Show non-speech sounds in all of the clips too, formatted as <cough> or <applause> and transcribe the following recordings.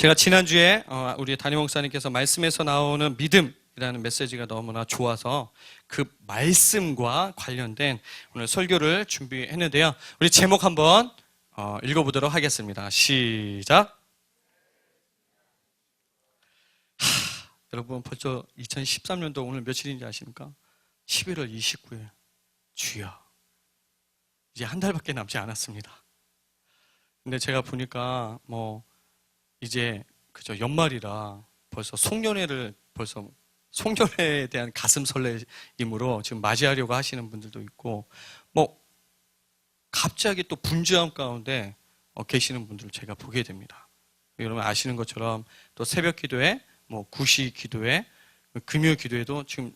제가 지난주에 어, 우리 담임 목사님께서 말씀에서 나오는 믿음이라는 메시지가 너무나 좋아서 그 말씀과 관련된 오늘 설교를 준비했는데요. 우리 제목 한번 어, 읽어보도록 하겠습니다. 시작. 하, 여러분 벌써 2013년도 오늘 며칠인지 아십니까? 11월 29일. 주여. 이제 한 달밖에 남지 않았습니다. 근데 제가 보니까 뭐 이제 그저 연말이라 벌써 송년회를 벌써 송년회에 대한 가슴 설레임으로 지금 맞이하려고 하시는 분들도 있고 뭐 갑자기 또 분주함 가운데 어, 계시는 분들을 제가 보게 됩니다. 여러분 아시는 것처럼 또 새벽 기도회, 뭐 구시 기도회, 금요 기도회도 지금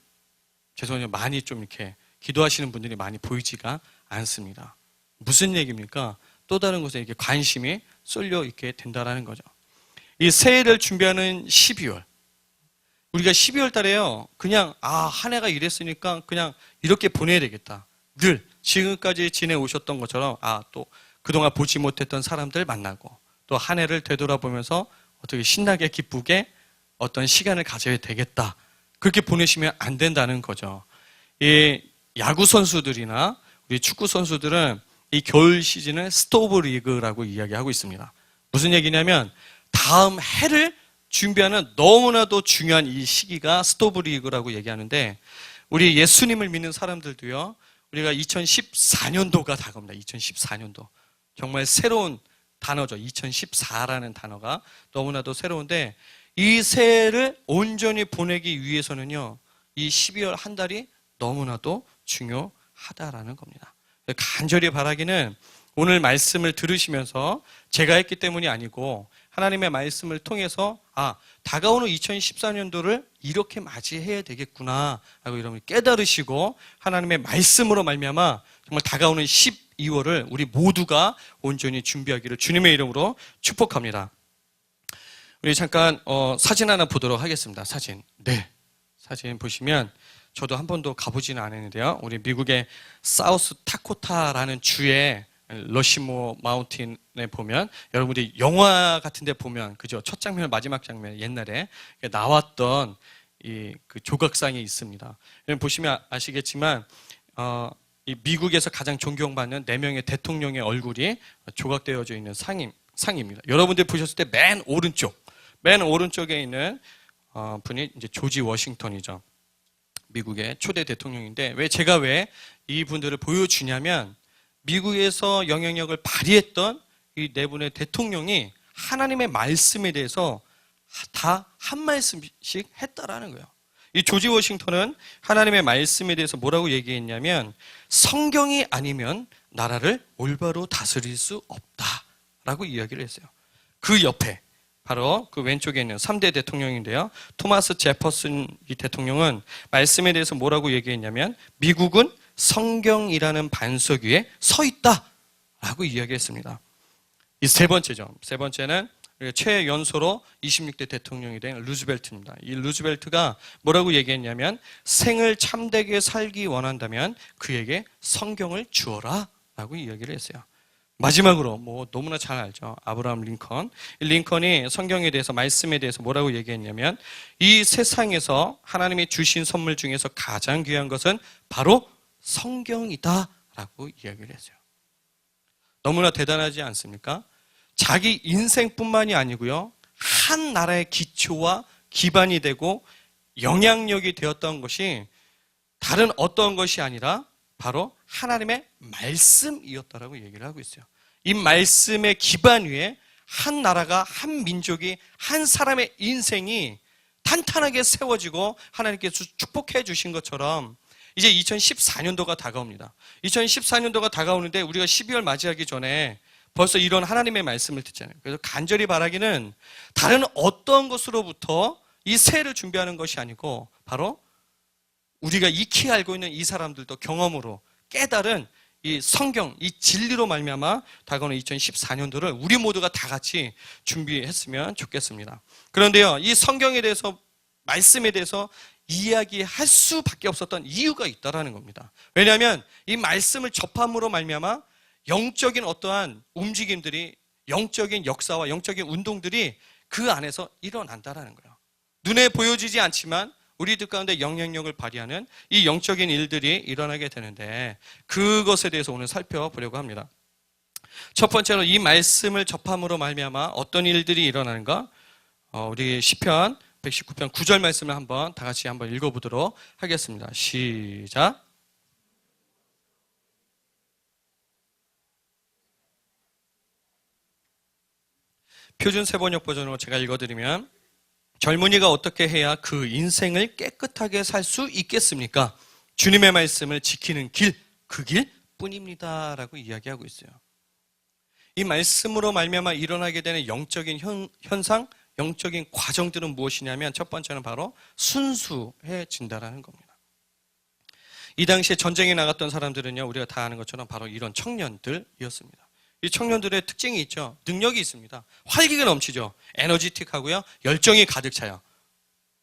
죄송해요 많이 좀 이렇게 기도하시는 분들이 많이 보이지가 않습니다. 무슨 얘기입니까? 또 다른 곳에 이렇게 관심이 쏠려 있게 된다라는 거죠. 이 새해를 준비하는 12월. 우리가 12월 달에요. 그냥 아, 한 해가 이랬으니까 그냥 이렇게 보내야 되겠다. 늘 지금까지 지내오셨던 것처럼 아, 또 그동안 보지 못했던 사람들 만나고 또 한 해를 되돌아보면서 어떻게 신나게 기쁘게 어떤 시간을 가져야 되겠다. 그렇게 보내시면 안 된다는 거죠. 이 야구 선수들이나 우리 축구 선수들은 이 겨울 시즌을 스토브 리그라고 이야기하고 있습니다. 무슨 얘기냐면 다음 해를 준비하는 너무나도 중요한 이 시기가 스토브 리그라고 얘기하는데 우리 예수님을 믿는 사람들도요. 우리가 2014년도가 다가옵니다. 2014년도. 정말 새로운 단어죠. 2014라는 단어가 너무나도 새로운데 이 새해를 온전히 보내기 위해서는요. 이 12월 한 달이 너무나도 중요하다라는 겁니다. 간절히 바라기는 오늘 말씀을 들으시면서 제가 했기 때문이 아니고 하나님의 말씀을 통해서 아 다가오는 2014년도를 이렇게 맞이해야 되겠구나 하고 여러분이 깨달으시고 하나님의 말씀으로 말미암아 정말 다가오는 12월을 우리 모두가 온전히 준비하기를 주님의 이름으로 축복합니다. 우리 잠깐 어, 사진 하나 보도록 하겠습니다. 사진. 네. 사진 보시면 저도 한 번도 가보지는 않았는데요. 우리 미국의 사우스 타코타라는 주에 러시모 마운틴에 보면 여러분들이 영화 같은 데 보면 그죠 첫 장면 마지막 장면 옛날에 나왔던 이 그 조각상이 있습니다. 보시면 아시겠지만 어, 이 미국에서 가장 존경받는 네 명의 대통령의 얼굴이 조각되어져 있는 상임 상입니다. 여러분들 보셨을 때 맨 오른쪽 맨 오른쪽에 있는 어, 분이 이제 조지 워싱턴이죠. 미국의 초대 대통령인데 왜 제가 왜 이분들을 보여주냐면 미국에서 영향력을 발휘했던 이 네 분의 대통령이 하나님의 말씀에 대해서 다 한 말씀씩 했다라는 거예요. 이 조지 워싱턴은 하나님의 말씀에 대해서 뭐라고 얘기했냐면 성경이 아니면 나라를 올바로 다스릴 수 없다라고 이야기를 했어요. 그 옆에 바로 그 왼쪽에 있는 3대 대통령인데요. 토마스 제퍼슨 이 대통령은 말씀에 대해서 뭐라고 얘기했냐면 미국은 성경이라는 반석 위에 서 있다 라고 이야기했습니다. 이 세 번째죠. 세 번째는 최연소로 26대 대통령이 된 루즈벨트입니다. 이 루즈벨트가 뭐라고 얘기했냐면 생을 참되게 살기 원한다면 그에게 성경을 주어라 라고 이야기를 했어요. 마지막으로 뭐 너무나 잘 알죠. 아브라함 링컨. 링컨이 성경에 대해서 말씀에 대해서 뭐라고 얘기했냐면 이 세상에서 하나님이 주신 선물 중에서 가장 귀한 것은 바로 성경이다라고 이야기를 했어요. 너무나 대단하지 않습니까? 자기 인생뿐만이 아니고요. 한 나라의 기초와 기반이 되고 영향력이 되었던 것이 다른 어떤 것이 아니라 바로 하나님의 말씀이었다라고 얘기를 하고 있어요. 이 말씀의 기반 위에 한 나라가 한 민족이 한 사람의 인생이 탄탄하게 세워지고 하나님께서 축복해 주신 것처럼 이제 2014년도가 다가옵니다. 2014년도가 다가오는데 우리가 12월 맞이하기 전에 벌써 이런 하나님의 말씀을 듣잖아요. 그래서 간절히 바라기는 다른 어떤 것으로부터 이 새해를 준비하는 것이 아니고 바로 우리가 익히 알고 있는 이 사람들도 경험으로 깨달은 이 성경, 이 진리로 말미암아 다가오는 2014년도를 우리 모두가 다 같이 준비했으면 좋겠습니다. 그런데요, 이 성경에 대해서 말씀에 대해서 이야기할 수밖에 없었던 이유가 있다라는 겁니다. 왜냐하면 이 말씀을 접함으로 말미암아 영적인 어떠한 움직임들이 영적인 역사와 영적인 운동들이 그 안에서 일어난다라는 거예요. 눈에 보여지지 않지만 우리들 가운데 영향력을 발휘하는 이 영적인 일들이 일어나게 되는데 그것에 대해서 오늘 살펴보려고 합니다. 첫 번째로 이 말씀을 접함으로 말미암아 어떤 일들이 일어나는가? 어, 우리 시편 119편 9절 말씀을 한번 다 같이 한번 읽어보도록 하겠습니다. 시작. 표준 세번역 버전으로 제가 읽어드리면 젊은이가 어떻게 해야 그 인생을 깨끗하게 살 수 있겠습니까? 주님의 말씀을 지키는 길, 그 길 뿐입니다 라고 이야기하고 있어요. 이 말씀으로 말미암아 일어나게 되는 영적인 현, 현상, 영적인 과정들은 무엇이냐면 첫 번째는 바로 순수해진다라는 겁니다. 이 당시에 전쟁에 나갔던 사람들은요, 우리가 다 아는 것처럼 바로 이런 청년들이었습니다. 이 청년들의 특징이 있죠. 능력이 있습니다. 활기가 넘치죠. 에너지틱하고요. 열정이 가득 차요.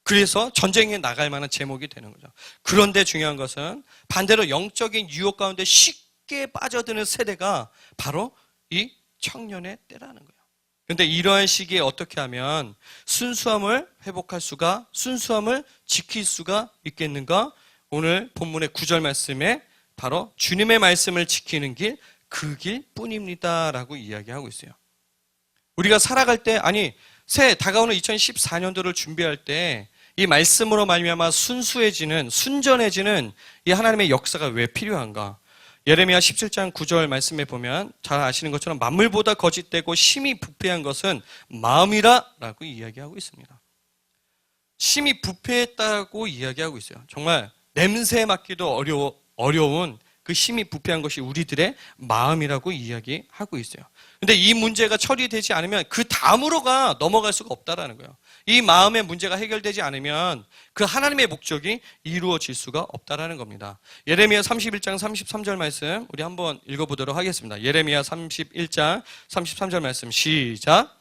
그래서 전쟁에 나갈 만한 제목이 되는 거죠. 그런데 중요한 것은 반대로 영적인 유혹 가운데 쉽게 빠져드는 세대가 바로 이 청년의 때라는 거예요. 그런데 이러한 시기에 어떻게 하면 순수함을 회복할 수가, 순수함을 지킬 수가 있겠는가? 오늘 본문의 구절 말씀에 바로 주님의 말씀을 지키는 길, 그 길 뿐입니다 라고 이야기하고 있어요. 우리가 살아갈 때 아니 새 다가오는 2014년도를 준비할 때 이 말씀으로 말미암아 순수해지는 순전해지는 이 하나님의 역사가 왜 필요한가? 예레미야 17장 9절 말씀에 보면 잘 아시는 것처럼 만물보다 거짓되고 심히 부패한 것은 마음이라라고 이야기하고 있습니다. 심히 부패했다고 이야기하고 있어요. 정말 냄새 맡기도 어려워, 어려운 그 심히 부패한 것이 우리들의 마음이라고 이야기하고 있어요. 근데 이 문제가 처리되지 않으면 그 다음으로가 넘어갈 수가 없다라는 거예요. 이 마음의 문제가 해결되지 않으면 그 하나님의 목적이 이루어질 수가 없다라는 겁니다. 예레미야 31장 33절 말씀 우리 한번 읽어보도록 하겠습니다. 예레미야 31장 33절 말씀 시작.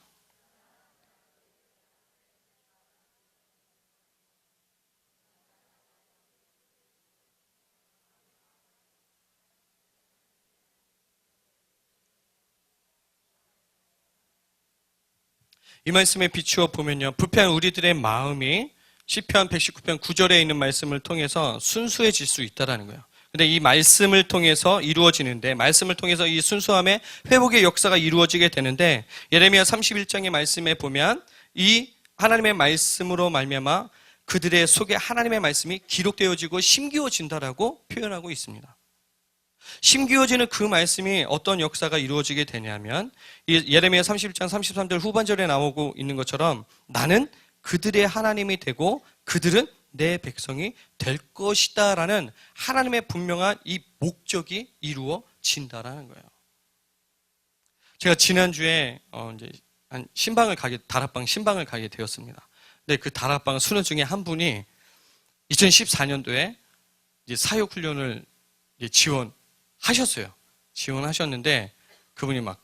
이 말씀에 비추어 보면요. 부패한 우리들의 마음이 시편 119편 9절에 있는 말씀을 통해서 순수해질 수 있다라는 거예요. 근데 이 말씀을 통해서 이루어지는데 말씀을 통해서 이 순수함의 회복의 역사가 이루어지게 되는데 예레미야 31장의 말씀에 보면 이 하나님의 말씀으로 말미암아 그들의 속에 하나님의 말씀이 기록되어지고 심기워진다라고 표현하고 있습니다. 심기어지는 그 말씀이 어떤 역사가 이루어지게 되냐면 예레미야 31장 33절 후반절에 나오고 있는 것처럼 나는 그들의 하나님이 되고 그들은 내 백성이 될 것이다라는 하나님의 분명한 이 목적이 이루어진다라는 거예요. 제가 지난주에 어 이제 한 신방을 가게 다락방 신방을 가게 되었습니다. 근데 그 다락방 수능 중에 한 분이 2014년도에 이제 사역 훈련을 지원 하셨어요. 지원하셨는데 그분이 막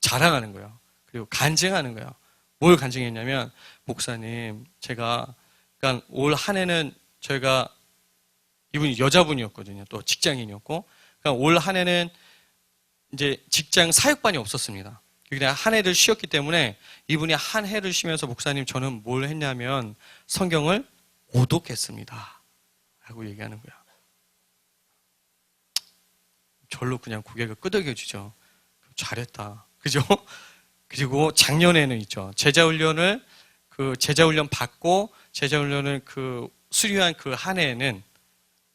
자랑하는 거예요. 그리고 간증하는 거예요. 뭘 간증했냐면 목사님 제가 그러니까 올 한 해는 저희가 이분이 여자분이었거든요. 또 직장인이었고 그러니까 올 한 해는 이제 직장 사역반이 없었습니다. 그냥 한 해를 쉬었기 때문에 이분이 한 해를 쉬면서 목사님 저는 뭘 했냐면 성경을 오독했습니다. 라고 얘기하는 거야. 절로 그냥 고개가 끄덕여지죠. 잘했다. 그죠? <laughs> 그리고 작년에는 있죠. 제자훈련을 그 제자훈련 받고 제자훈련을 그 수료한 그 한 해에는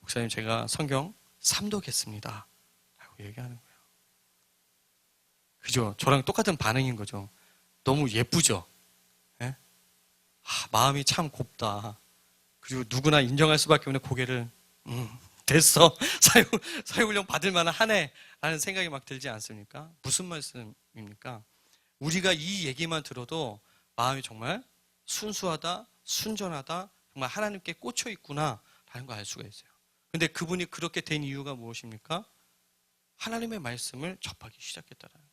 목사님 제가 성경 삼독했습니다. 라고 얘기하는 거예요. 그죠? 저랑 똑같은 반응인 거죠. 너무 예쁘죠? 예? 아, 마음이 참 곱다. 그리고 누구나 인정할 수밖에 없는 고개를 음, 됐어. <laughs> 사유, 사유훈련 받을 만한 한 해라는 생각이 막 들지 않습니까? 무슨 말씀입니까? 우리가 이 얘기만 들어도 마음이 정말 순수하다, 순전하다, 정말 하나님께 꽂혀 있구나, 라는 걸 알 수가 있어요. 근데 그분이 그렇게 된 이유가 무엇입니까? 하나님의 말씀을 접하기 시작했다는 거예요.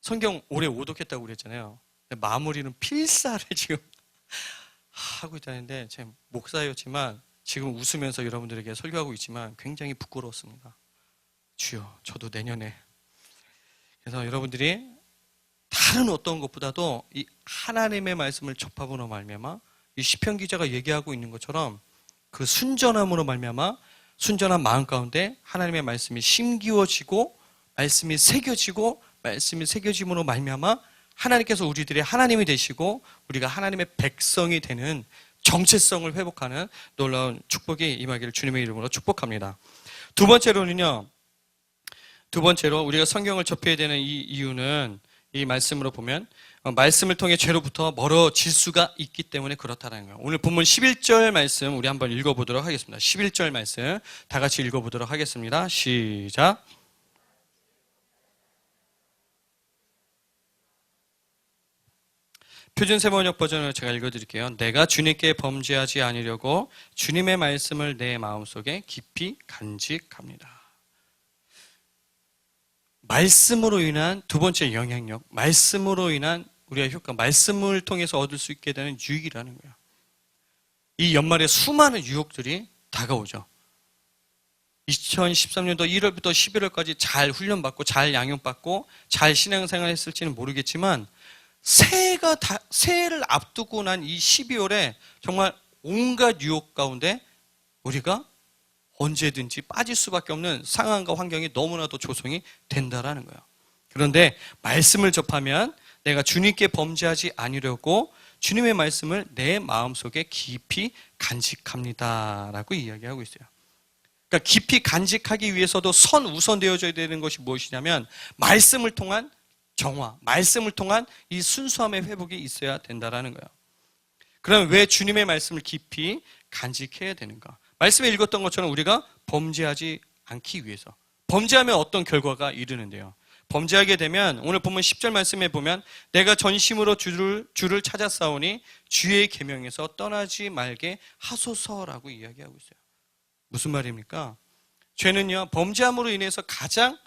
성경 오래 오독했다고 그랬잖아요. 마무리는 필사를 <laughs> 지금 하고 있다는데, 제 목사였지만, 지금 웃으면서 여러분들에게 설교하고 있지만 굉장히 부끄러웠습니다. 주여, 저도 내년에. 그래서 여러분들이 다른 어떤 것보다도 이 하나님의 말씀을 접함으로 말미암아 이 시편 기자가 얘기하고 있는 것처럼 그 순전함으로 말미암아 순전한 마음 가운데 하나님의 말씀이 심기워지고 말씀이 새겨지고 말씀이 새겨짐으로 말미암아 하나님께서 우리들의 하나님이 되시고 우리가 하나님의 백성이 되는 정체성을 회복하는 놀라운 축복이 임하기를 주님의 이름으로 축복합니다. 두 번째로는요. 두 번째로 우리가 성경을 접해야 되는 이 이유는 이 말씀으로 보면 어, 말씀을 통해 죄로부터 멀어질 수가 있기 때문에 그렇다는 거예요. 오늘 본문 11절 말씀 우리 한번 읽어보도록 하겠습니다. 11절 말씀 다 같이 읽어보도록 하겠습니다. 시작. 표준 세번역 버전을 제가 읽어드릴게요. 내가 주님께 범죄하지 아니려고 주님의 말씀을 내 마음속에 깊이 간직합니다. 말씀으로 인한 두 번째 영향력, 말씀으로 인한 우리의 효과, 말씀을 통해서 얻을 수 있게 되는 유익이라는 거예요. 이 연말에 수많은 유혹들이 다가오죠. 2013년도 1월부터 11월까지 잘 훈련받고 잘 양육받고 잘 신앙생활 했을지는 모르겠지만 새해가 다, 새해를 앞두고 난 이 12월에 정말 온갖 유혹 가운데 우리가 언제든지 빠질 수밖에 없는 상황과 환경이 너무나도 조성이 된다라는 거예요. 그런데 말씀을 접하면 내가 주님께 범죄하지 아니려고 주님의 말씀을 내 마음속에 깊이 간직합니다라고 이야기하고 있어요. 그러니까 깊이 간직하기 위해서도 선 우선되어져야 되는 것이 무엇이냐면 말씀을 통한 정화, 말씀을 통한 이 순수함의 회복이 있어야 된다라는 거예요. 그럼 왜 주님의 말씀을 깊이 간직해야 되는가? 말씀에 읽었던 것처럼 우리가 범죄하지 않기 위해서. 범죄하면 어떤 결과가 이르는데요. 범죄하게 되면 오늘 보면 10절 말씀에 보면 내가 전심으로 주를 주를 찾아 싸우니 주의 계명에서 떠나지 말게 하소서라고 이야기하고 있어요. 무슨 말입니까? 죄는요. 범죄함으로 인해서 가장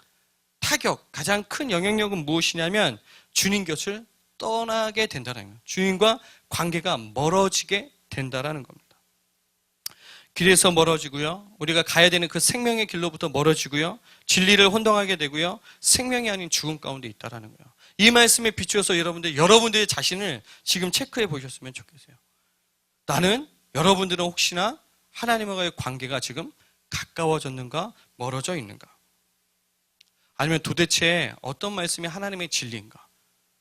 타격, 가장 큰 영향력은 무엇이냐면 주님 곁을 떠나게 된다는 거예요. 주님과 관계가 멀어지게 된다라는 겁니다. 길에서 멀어지고요. 우리가 가야 되는 그 생명의 길로부터 멀어지고요. 진리를 혼동하게 되고요. 생명이 아닌 죽음 가운데 있다라는 거예요. 이 말씀에 비추어서 여러분들 여러분들의 자신을 지금 체크해 보셨으면 좋겠어요. 나는 여러분들은 혹시나 하나님과의 관계가 지금 가까워졌는가 멀어져 있는가? 아니면 도대체 어떤 말씀이 하나님의 진리인가?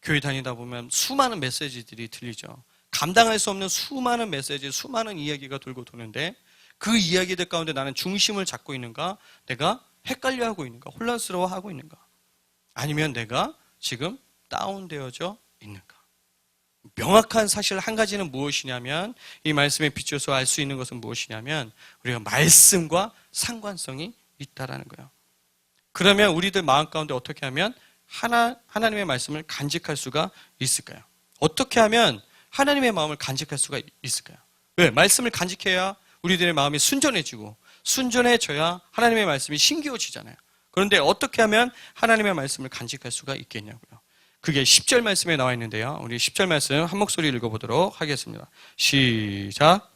교회 다니다 보면 수많은 메시지들이 들리죠. 감당할 수 없는 수많은 메시지, 수많은 이야기가 돌고 도는데 그 이야기들 가운데 나는 중심을 잡고 있는가? 내가 헷갈려 하고 있는가? 혼란스러워 하고 있는가? 아니면 내가 지금 다운되어져 있는가? 명확한 사실 한 가지는 무엇이냐면 이 말씀에 비춰서 알 수 있는 것은 무엇이냐면 우리가 말씀과 상관성이 있다라는 거예요. 그러면 우리들 마음 가운데 어떻게 하면 하나, 하나님의 말씀을 간직할 수가 있을까요? 어떻게 하면 하나님의 마음을 간직할 수가 있을까요? 왜? 말씀을 간직해야 우리들의 마음이 순전해지고 순전해져야 하나님의 말씀이 신기워지잖아요. 그런데 어떻게 하면 하나님의 말씀을 간직할 수가 있겠냐고요. 그게 10절 말씀에 나와 있는데요. 우리 10절 말씀 한 목소리 읽어보도록 하겠습니다. 시작.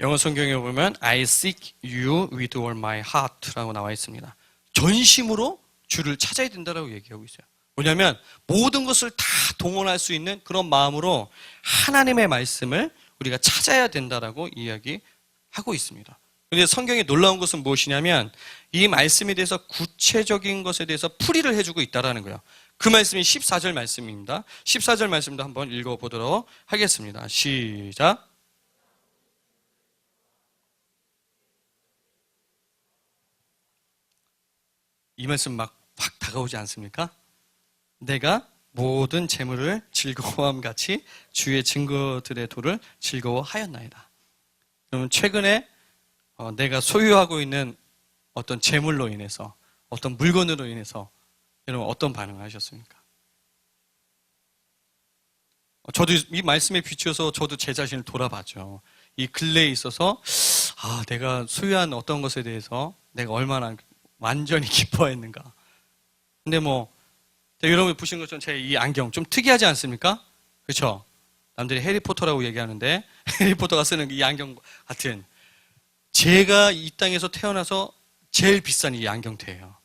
영어 성경에 보면 I seek you with all my heart라고 나와 있습니다. 전심으로 주를 찾아야 된다라고 얘기하고 있어요. 뭐냐면 모든 것을 다 동원할 수 있는 그런 마음으로 하나님의 말씀을 우리가 찾아야 된다라고 이야기하고 있습니다. 그런데 성경에 놀라운 것은 무엇이냐면 이 말씀에 대해서 구체적인 것에 대해서 풀이를 해주고 있다라는 거예요. 그 말씀이 14절 말씀입니다. 14절 말씀도 한번 읽어보도록 하겠습니다. 시작. 이 말씀 막 확 다가오지 않습니까? 내가 모든 재물을 즐거워함 같이 주의 증거들의 도를 즐거워하였나이다. 그러면 최근에 어, 내가 소유하고 있는 어떤 재물로 인해서 어떤 물건으로 인해서 여러분 어떤 반응을 하셨습니까? 어, 저도 이 말씀에 비추어서 저도 제 자신을 돌아봤죠. 이 근래에 있어서 아 내가 소유한 어떤 것에 대해서 내가 얼마나 완전히 <laughs> 기뻐했는가. 근데 뭐 여러분이 보신 것처럼 제 이 안경 좀 특이하지 않습니까? 그렇죠? 남들이 해리포터라고 얘기하는데 <laughs> 해리포터가 쓰는 이 안경 같은 제가 이 땅에서 태어나서 제일 비싼 이 안경테예요.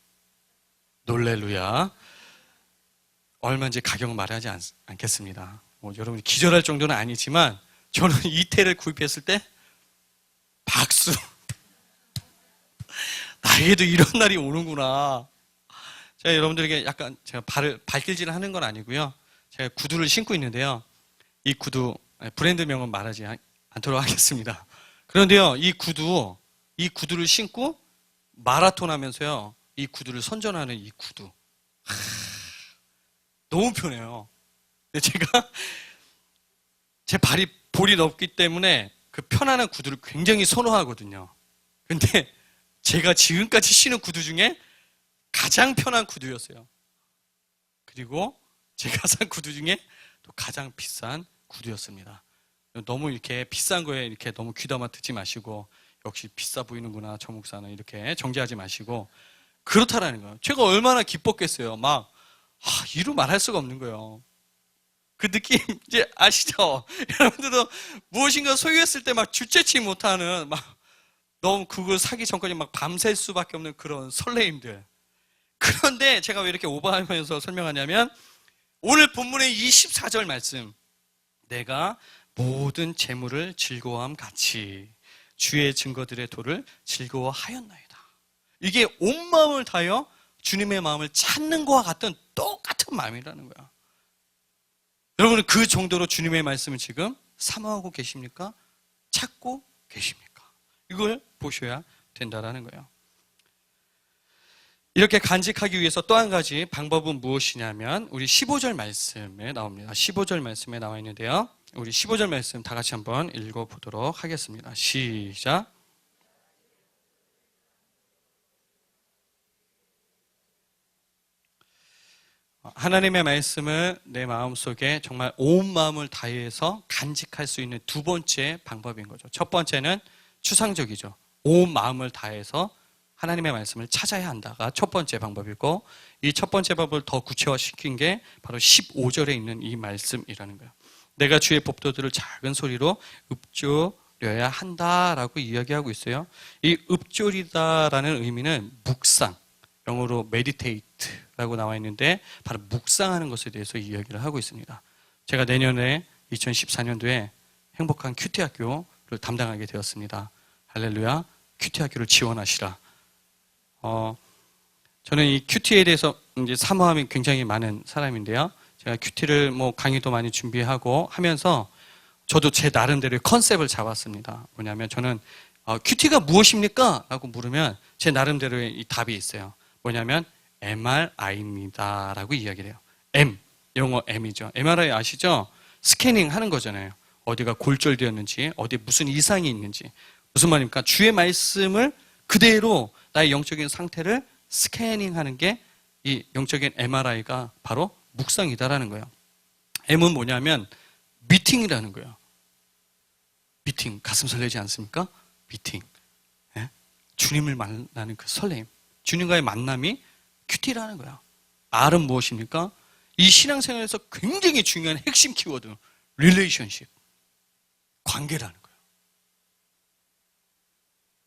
놀렐루야. 얼마인지 가격은 말하지 않, 않겠습니다. 뭐 여러분이 기절할 정도는 아니지만 저는 <laughs> 이 테를 구입했을 때 박수. 나에게도 이런 <laughs> 날이 오는구나. 제가 여러분들에게 약간 제가 발을 발길질을 하는 건 아니고요. 제가 구두를 신고 있는데요. 이 구두 브랜드명은 말하지 않- 않도록 하겠습니다. 그런데요, 이 구두, 이 구두를 신고 마라톤 하면서요, 이 구두를 선전하는 이 구두. 하, 너무 편해요. 제가 <laughs> 제 발이 볼이 넓기 때문에 그 편안한 구두를 굉장히 선호하거든요. 근데 제가 지금까지 신은 구두 중에 가장 편한 구두였어요. 그리고 제가 <laughs> 산 구두 중에 또 가장 비싼 구두였습니다. 너무 이렇게 비싼 거에 이렇게 너무 귀담아 듣지 마시고 역시 비싸 보이는구나 저 목사는 이렇게 정지하지 마시고 그렇다라는 거예요. 제가 얼마나 기뻤겠어요. 막 아, 이루 말할 수가 없는 거예요. 그 느낌 <laughs> 이제 아시죠? <laughs> 여러분들도 무엇인가 소유했을 때 막 주체치 못하는 막 너무 그걸 사기 전까지 막 밤샐 수밖에 없는 그런 설레임들. 그런데 제가 왜 이렇게 오버하면서 설명하냐면 오늘 본문의 24절 말씀 내가 모든 재물을 즐거워함 같이 주의 증거들의 도를 즐거워하였나이다. 이게 온 마음을 다하여 주님의 마음을 찾는 것과 같은 똑같은 마음이라는 거야. 여러분은 그 정도로 주님의 말씀을 지금 사모하고 계십니까? 찾고 계십니까? 이걸 보셔야 된다라는 거예요. 이렇게 간직하기 위해서 또 한 가지 방법은 무엇이냐면 우리 15절 말씀에 나옵니다. 15절 말씀에 나와 있는데요. 우리 15절 말씀 다 같이 한번 읽어 보도록 하겠습니다. 시작. 하나님의 말씀을 내 마음속에 정말 온 마음을 다해서 간직할 수 있는 두 번째 방법인 거죠. 첫 번째는 추상적이죠. 온 마음을 다해서 하나님의 말씀을 찾아야 한다가 첫 번째 방법이고 이 첫 번째 방법을 더 구체화시킨 게 바로 15절에 있는 이 말씀이라는 거예요. 내가 주의 법도들을 작은 소리로 읊조려야 한다라고 이야기하고 있어요. 이 읊조리다라는 의미는 묵상, 영어로 meditate라고 나와 있는데 바로 묵상하는 것에 대해서 이야기를 하고 있습니다. 제가 내년에 2014년도에 행복한 큐티 학교를 담당하게 되었습니다. 할렐루야. 큐티 학교를 지원하시라. 어, 저는 이 큐티에 대해서 이제 사모함이 굉장히 많은 사람인데요. 제가 큐티를 뭐 강의도 많이 준비하고 하면서 저도 제 나름대로의 컨셉을 잡았습니다. 뭐냐면 저는 어, 큐티가 무엇입니까? 라고 물으면 제 나름대로의 이 답이 있어요. 뭐냐면 MRI입니다. 라고 이야기를 해요. M, 영어 M이죠. MRI 아시죠? 스캐닝 하는 거잖아요. 어디가 골절되었는지, 어디 무슨 이상이 있는지. 무슨 말입니까? 주의 말씀을 그대로 나의 영적인 상태를 스캐닝 하는 게 이 영적인 MRI가 바로 묵상이다라는 거예요. M은 뭐냐면 미팅이라는 거예요. 미팅, 가슴 설레지 않습니까? 미팅. 예? 주님을 만나는 그 설레임. 주님과의 만남이 큐티라는 거야. R은 무엇입니까? 이 신앙생활에서 굉장히 중요한 핵심 키워드, 릴레이션십. 관계라는 거예요.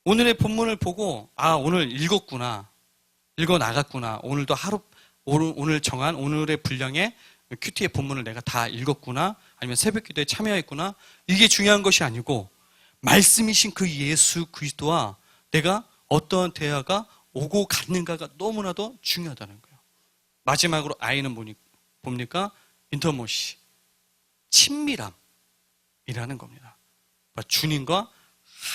오늘의 본문을 보고, 아, 오늘 읽었구나. 읽어 나갔구나. 오늘도 하루, 오늘, 정한 오늘의 분량에 큐티의 본문을 내가 다 읽었구나. 아니면 새벽 기도에 참여했구나. 이게 중요한 것이 아니고, 말씀이신 그 예수 그리스도와 내가 어떠한 대화가 오고 갔는가가 너무나도 중요하다는 거예요. 마지막으로 아이는 뭡니까? 인터모시. 친밀함이라는 겁니다. 주님과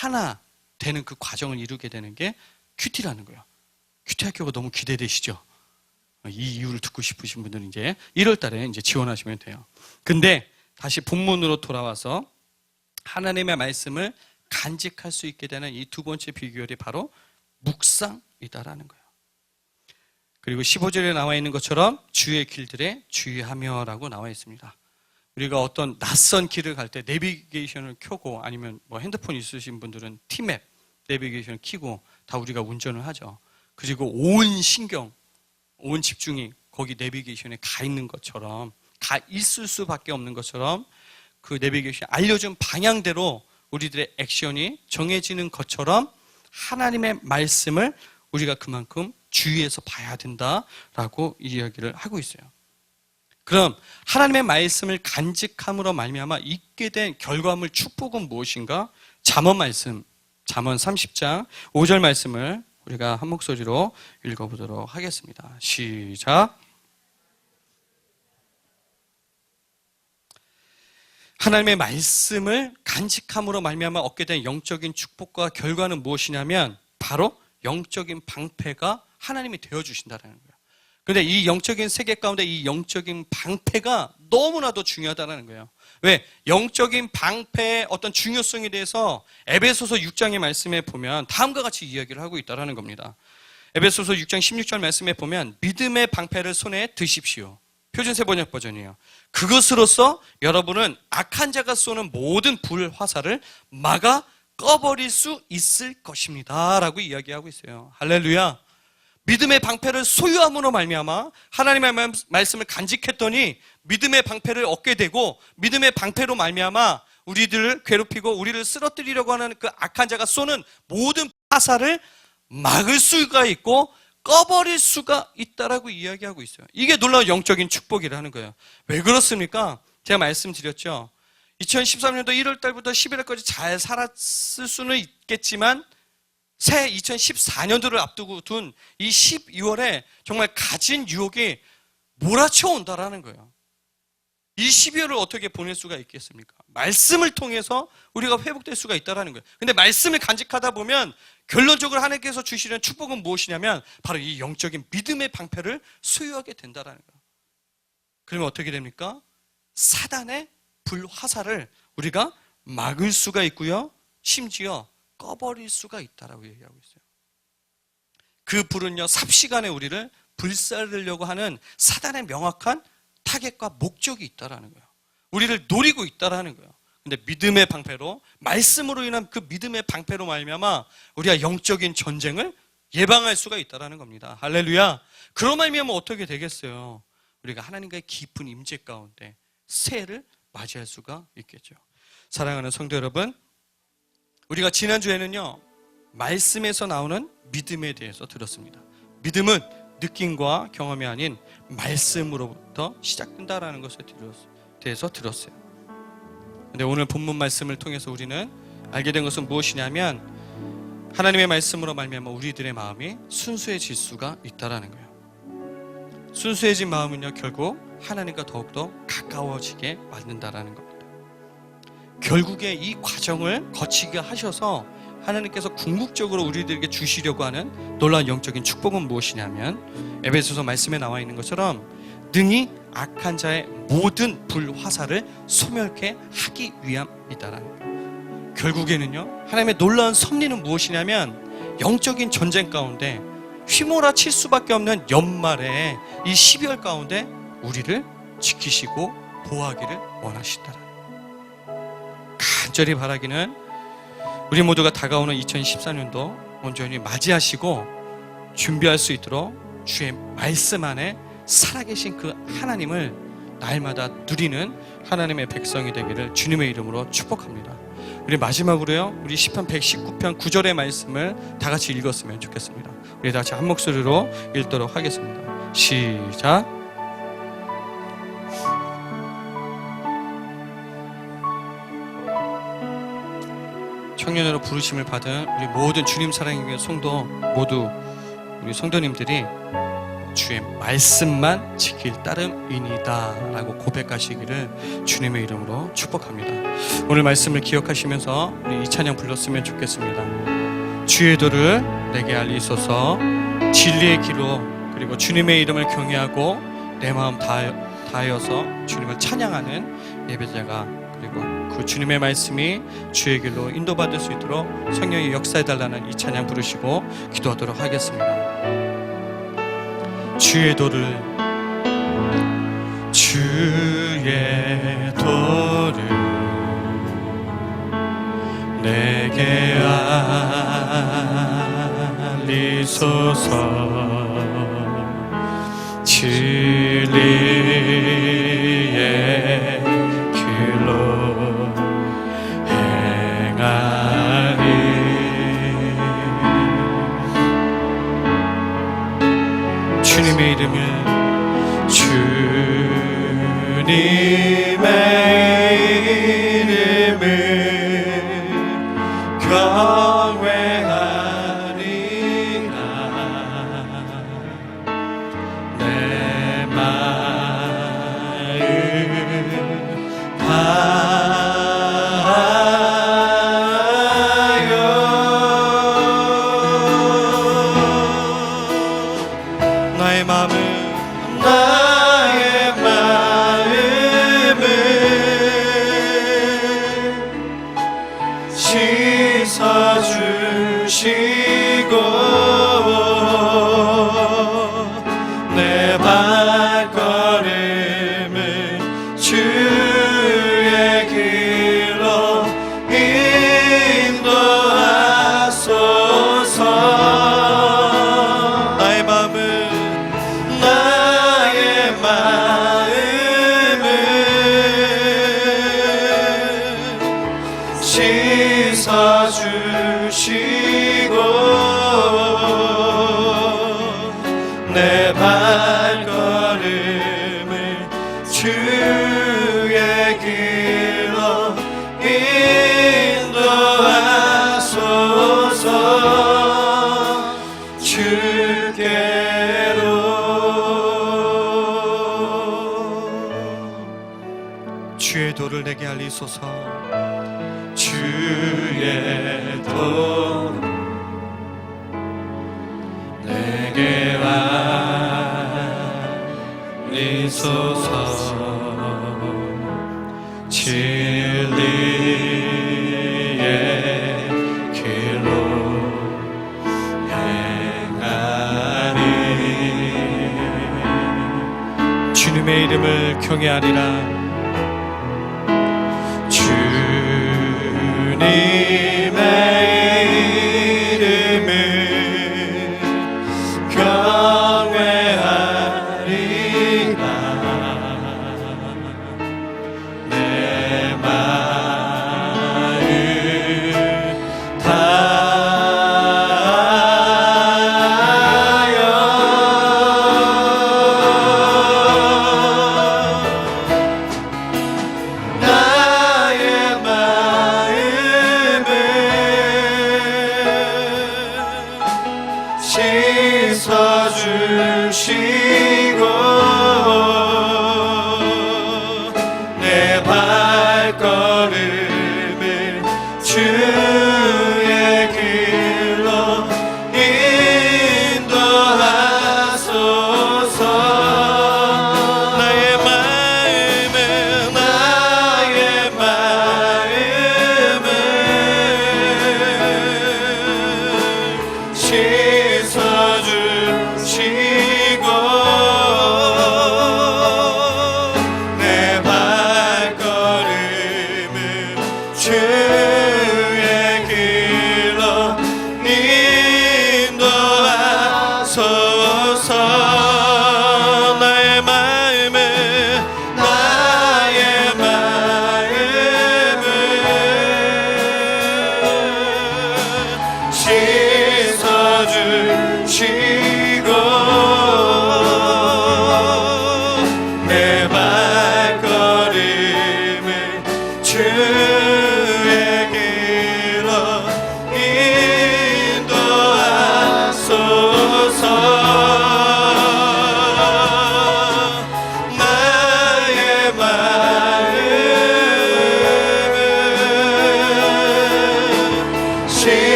하나 되는 그 과정을 이루게 되는 게 큐티라는 거예요. 큐티 학교가 너무 기대되시죠? 이 이유를 듣고 싶으신 분들은 이제 1월 달에 이제 지원하시면 돼요. 근데 다시 본문으로 돌아와서 하나님의 말씀을 간직할 수 있게 되는 이 두 번째 비결이 바로 묵상이다라는 거예요. 그리고 15절에 나와 있는 것처럼 주의 길들에 주의하며라고 나와 있습니다. 우리가 어떤 낯선 길을 갈 때 내비게이션을 켜고 아니면 뭐 핸드폰 있으신 분들은 티맵 내비게이션을 켜고 다 우리가 운전을 하죠. 그리고 온 신경, 온 집중이 거기 내비게이션에 가 있는 것처럼 가 있을 수밖에 없는 것처럼 그 내비게이션 알려준 방향대로 우리들의 액션이 정해지는 것처럼 하나님의 말씀을 우리가 그만큼 주의해서 봐야 된다라고 이야기를 하고 있어요. 그럼 하나님의 말씀을 간직함으로 말미암아 있게 된 결과물 축복은 무엇인가? 잠언 말씀, 잠언 30장 5절 말씀을 우리가 한 목소리로 읽어보도록 하겠습니다. 시작. 하나님의 말씀을 간직함으로 말미암아 얻게 된 영적인 축복과 결과는 무엇이냐면 바로 영적인 방패가 하나님이 되어 주신다는 거예요. 근데 이 영적인 세계 가운데 이 영적인 방패가 너무나도 중요하다는 거예요. 왜? 영적인 방패의 어떤 중요성에 대해서 에베소서 6장의 말씀에 보면 다음과 같이 이야기를 하고 있다는 겁니다. 에베소서 6장 16절 말씀에 보면 믿음의 방패를 손에 드십시오. 표준 세번역 버전이에요. 그것으로서 여러분은 악한 자가 쏘는 모든 불 화살을 막아 꺼버릴 수 있을 것입니다. 라고 이야기하고 있어요. 할렐루야. 믿음의 방패를 소유함으로 말미암아 하나님의 말씀을 간직했더니 믿음의 방패를 얻게 되고 믿음의 방패로 말미암아 우리들을 괴롭히고 우리를 쓰러뜨리려고 하는 그 악한 자가 쏘는 모든 화살을 막을 수가 있고 꺼버릴 수가 있다라고 이야기하고 있어요. 이게 놀라운 영적인 축복이라는 거예요. 왜 그렇습니까? 제가 말씀드렸죠. 2013년도 1월 달부터 11월까지 잘 살았을 수는 있겠지만 새 2014년도를 앞두고 둔 이 12월에 정말 가진 유혹이 몰아쳐 온다라는 거예요. 이 12월을 어떻게 보낼 수가 있겠습니까? 말씀을 통해서 우리가 회복될 수가 있다라는 거예요. 근데 말씀을 간직하다 보면 결론적으로 하나님께서 주시는 축복은 무엇이냐면 바로 이 영적인 믿음의 방패를 소유하게 된다라는 거예요. 그러면 어떻게 됩니까? 사단의 불화살을 우리가 막을 수가 있고요. 심지어 꺼버릴 수가 있다라고 얘기하고 있어요. 그 불은요, 삽시간에 우리를 불살르려고 하는 사단의 명확한 타겟과 목적이 있다라는 거예요. 우리를 노리고 있다라는 거예요. 근데 믿음의 방패로 말씀으로 인한 그 믿음의 방패로 말미암아 우리가 영적인 전쟁을 예방할 수가 있다라는 겁니다. 할렐루야. 그런 말미암아 어떻게 되겠어요? 우리가 하나님과의 깊은 임재 가운데 새해를 맞이할 수가 있겠죠. 사랑하는 성도 여러분, 우리가 지난주에는요, 말씀에서 나오는 믿음에 대해서 들었습니다. 믿음은 느낌과 경험이 아닌 말씀으로부터 시작된다라는 것에 대해서 들었어요. 근데 오늘 본문 말씀을 통해서 우리는 알게 된 것은 무엇이냐면 하나님의 말씀으로 말미암아 우리들의 마음이 순수해질 수가 있다라는 거예요. 순수해진 마음은요 결국 하나님과 더욱더 가까워지게 만든다라는 겁니다. 결국에 이 과정을 거치게 하셔서 하나님께서 궁극적으로 우리들에게 주시려고 하는 놀라운 영적인 축복은 무엇이냐면 에베소서 말씀에 나와 있는 것처럼 능히 악한 자의 모든 불화살을 소멸케 하기 위함이다라는. 결국에는요 하나님의 놀라운 섭리는 무엇이냐면 영적인 전쟁 가운데 휘몰아칠 수밖에 없는 연말에 이 12월 가운데 우리를 지키시고 보호하기를 원하시더라. 간절히 바라기는 우리 모두가 다가오는 2014년도 온전히 맞이하시고 준비할 수 있도록 주의 말씀 안에 살아계신 그 하나님을 날마다 누리는 하나님의 백성이 되기를 주님의 이름으로 축복합니다. 우리 마지막으로요, 우리 10편 119편 9절의 말씀을 다 같이 읽었으면 좋겠습니다. 우리 다 같이 한 목소리로 읽도록 하겠습니다. 시작. 청년으로 부르심을 받은 우리 모든 주님 사랑의 성도 모두 우리 성도님들이 주의 말씀만 지킬 따름이니다 라고 고백하시기를 주님의 이름으로 축복합니다. 오늘 말씀을 기억하시면서 우리 이 찬양 불렀으면 좋겠습니다. 주의 도를 내게 알리소서 진리의 길로 그리고 주님의 이름을 경외하고 내 마음 다하여서 주님을 찬양하는 예배자가 그리고 그 주님의 말씀이 주의 길로 인도받을 수 있도록 성령이 역사해달라는 이 찬양 부르시고 기도하도록 하겠습니다. 주의 도를 주의 도를 내게 알리소서 진리의 이름을 주님의 이름을 알리소서. 주의 도 내게 알리소서. 진리의 길로 행하리. 주님의 이름을 경외하리라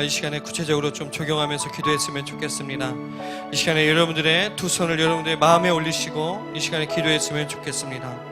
우리가 이 시간에 구체적으로 좀 적용하면서 기도했으면 좋겠습니다. 이 시간에 여러분들의 두 손을 여러분들의 마음에 올리시고 이 시간에 기도했으면 좋겠습니다.